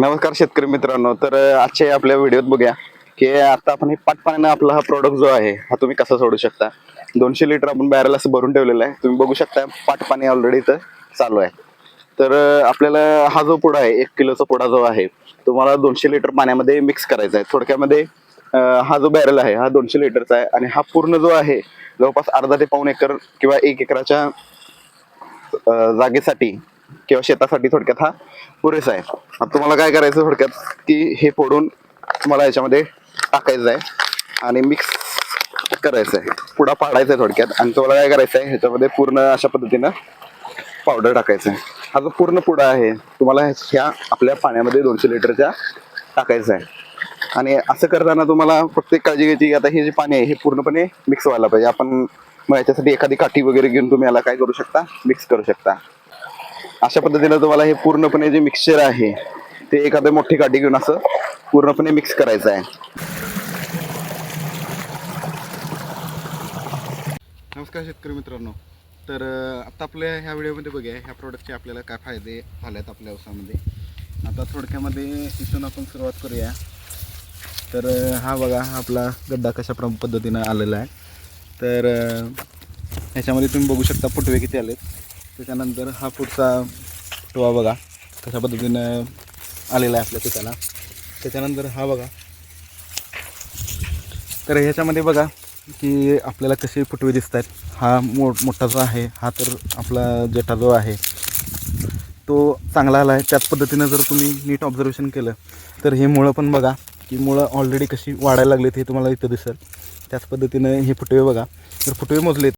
नमस्कार शेतकरी मित्रांनो तर आजच्या आपल्या व्हिडिओत बघूया की आता आपण हे पाटपाण्यानं आपला हा प्रोडक्ट जो आहे हा तुम्ही कसा सोडू शकता? दोनशे लिटर आपण बॅरल असं भरून ठेवलेलं आहे. तुम्ही बघू शकता पाटपाणी ऑलरेडी इथं चालू आहे. तर आपल्याला हा जो पुडा आहे एक किलोचा पुडा जो आहे तुम्हाला दोनशे लिटर पाण्यामध्ये मिक्स करायचा आहे. थोडक्यामध्ये हा जो बॅरल आहे हा दोनशे लिटरचा आहे आणि हा पूर्ण जो आहे जवळपास अर्धा ते पाऊण एकर किंवा एक एकराच्या जागेसाठी किंवा शेतासाठी थोडक्यात हा पुरेसा आहे. आता तुम्हाला काय करायचं थोडक्यात की हे फोडून तुम्हाला याच्यामध्ये टाकायचं आहे आणि मिक्स करायचं आहे. पुडा पाडायचा आहे थोडक्यात आणि तुम्हाला काय करायचं आहे ह्याच्यामध्ये पूर्ण अशा पद्धतीनं पावडर टाकायचं आहे. हा जो पूर्ण पुडा आहे तुम्हाला ह्या आपल्या पाण्यामध्ये दोनशे लिटरच्या टाकायचं आहे. आणि असं करताना तुम्हाला प्रत्येक काळजी घ्यायची आता हे जे पाणी आहे हे पूर्णपणे मिक्स व्हायला पाहिजे. आपण मग याच्यासाठी एखादी काठी वगैरे घेऊन तुम्ही याला काय करू शकता? मिक्स करू शकता. अशा पद्धतीनं तुम्हाला हे पूर्णपणे जे मिक्सचर आहे ते एखादं मोठी काठी घेऊन असं पूर्णपणे मिक्स करायचं आहे. नमस्कार शेतकरी मित्रांनो. तर आता आपल्या ह्या व्हिडिओमध्ये बघूया ह्या प्रोडक्टचे आपल्याला काय फायदे झाले आहेत आपल्या व्यवसायामध्ये. आता थोडक्यामध्ये इथून आपण सुरुवात करूया. तर हा बघा हा आपला गड्डा कशा प्र पद्धतीनं आलेला आहे. तर ह्याच्यामध्ये तुम्ही बघू शकता फुटवे किती आलेत. त्याच्यानंतर हा पुढचा टोवा बघा. कशा पद्धतीनं आलेला आहे आपल्या पिकाला. त्याच्यानंतर हा बघा. तर ह्याच्यामध्ये बघा की आपल्याला कसे फुटवे दिसत आहेत हा मो मोठा जो आहे हा तर आपला जेठा जो आहे तो चांगला आला आहे. त्याच पद्धतीनं जर तुम्ही नीट ऑब्झर्वेशन केलं तर हे मुळं पण बघा की मुळं ऑलरेडी कशी वाढायला लागलीत हे तुम्हाला इथं दिसेल. त्याच पद्धतीनं हे फुटवे बघा. तर फुटवे मोजलेत.